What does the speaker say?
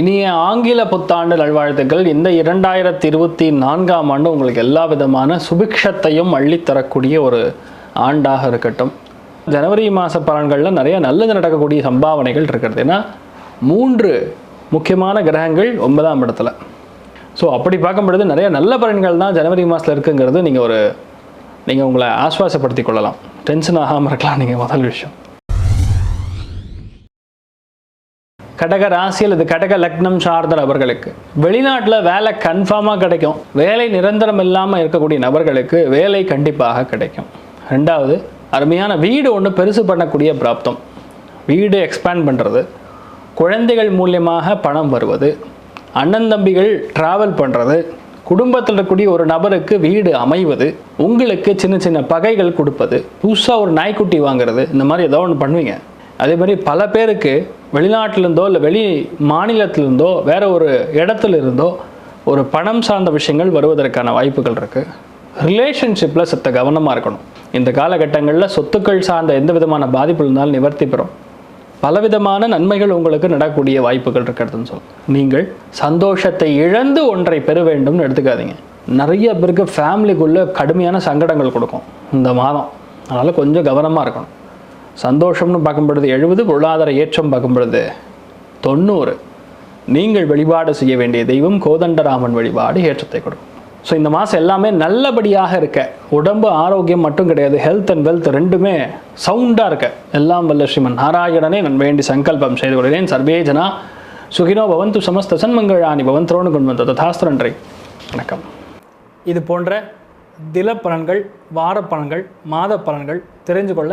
இனிய ஆங்கில புத்தாண்டு நல்வாழ்த்துக்கள். இந்த இரண்டாயிரத்தி இருபத்தி நான்காம் ஆண்டு உங்களுக்கு எல்லா விதமான சுபிக்ஷத்தையும் அள்ளித்தரக்கூடிய ஒரு ஆண்டாக இருக்கட்டும். ஜனவரி மாத பலன்களில் நிறைய நல்லது நடக்கக்கூடிய சம்பாவனைகள் இருக்கிறது. ஏன்னா மூன்று முக்கியமான கிரகங்கள் ஒன்பதாம் இடத்துல. ஸோ அப்படி பார்க்கும் பொழுது நிறைய நல்ல பலன்கள் தான் ஜனவரி மாதத்தில் இருக்குங்கிறது நீங்கள் ஒரு நீங்கள் உங்களை ஆஸ்வாசப்படுத்திக் கொள்ளலாம். டென்ஷன் ஆகாமல் இருக்கலாம் நீங்கள் முதல் விஷயம். கடக ராசி அல்லது கடக லக்னம் சார்ந்த நபர்களுக்கு. வெளிநாட்டில் வேலை கன்ஃபார்மாக கிடைக்கும். வேலை நிரந்தரம் இல்லாமல் இருக்கக்கூடிய நபர்களுக்கு வேலை கண்டிப்பாக கிடைக்கும். ரெண்டாவது அருமையான வீடு ஒன்று பெருசு பண்ணக்கூடிய பிராப்தம். வீடு எக்ஸ்பேண்ட் பண்ணுறது குழந்தைகள் மூலியமாக பணம் வருவது. அண்ணன் தம்பிகள் ட்ராவல் பண்ணுறது குடும்பத்தில் இருக்கக்கூடிய ஒரு நபருக்கு வீடு அமைவது. உங்களுக்கு சின்ன சின்ன பகைகள் கொடுப்பது. புதுசாக ஒரு நாய்க்குட்டி வாங்குறது. இந்த மாதிரி ஏதோ ஒன்று பண்ணுவீங்க. அதே மாதிரி பல பேருக்கு வெளிநாட்டிலிருந்தோ இல்லை வெளி மாநிலத்திலிருந்தோ வேறு ஒரு இடத்துல இருந்தோ ஒரு பணம் சார்ந்த விஷயங்கள் வருவதற்கான வாய்ப்புகள் இருக்குது ரிலேஷன்ஷிப்பில் சத்த கவனமாக இருக்கணும். இந்த காலகட்டங்களில் சொத்துக்கள் சார்ந்த எந்த விதமான பாதிப்பு இருந்தாலும் நிவர்த்தி பெறும். பலவிதமான நன்மைகள் உங்களுக்கு நடக்கூடிய வாய்ப்புகள் இருக்கிறதுன்னு சொல்லும் நீங்கள் சந்தோஷத்தை இழந்து ஒன்றை பெற வேண்டும்னு எடுத்துக்காதீங்க. நிறைய பேருக்கு ஃபேமிலிக்குள்ளே கடுமையான சங்கடங்கள் கொடுக்கும். இந்த மாதம். அதனால் கொஞ்சம் கவனமாக இருக்கணும். சந்தோஷம்னு பார்க்கும் பொழுது எழுபது பொருளாதார ஏற்றம் பார்க்கும் பொழுது தொண்ணூறு. நீங்கள் வழிபாடு செய்ய வேண்டிய தெய்வம் கோதண்டராமன் வழிபாடு ஏற்றத்தை கொடுக்கும். ஸோ இந்த மாதம் எல்லாமே நல்லபடியாக இருக்க. உடம்பு ஆரோக்கியம் மட்டும் கிடையாது. ஹெல்த் அண்ட் வெல்த் ரெண்டுமே சவுண்டாக இருக்க. எல்லாம் வல்ல ஸ்ரீமன் நாராயணனே நான் வேண்டி சங்கல்பம் செய்து கொள்கிறேன். சர்வேஜனா சுகினோ பவந்து சமஸ்த சன்மங்களானி பவன் கொண்டு வந்த ததாஸ்திரன்றை. வணக்கம். இது போன்ற தில பலன்கள் வார பலன்கள் மாத பலன்கள் தெரிஞ்சு கொள்ள